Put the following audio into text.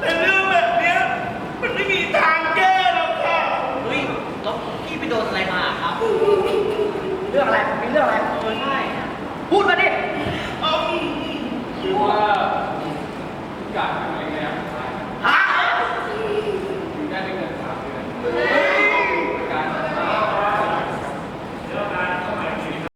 แต่เรื่องแบบเนี้ยมันไม่มีทางแก้หรอกค่ะ เฮ้ยแล้วพี่ไปโดนอะไรมาครับ เรื่องอะไรมีเรื่องอะไรเออใช่ พูดมาดิ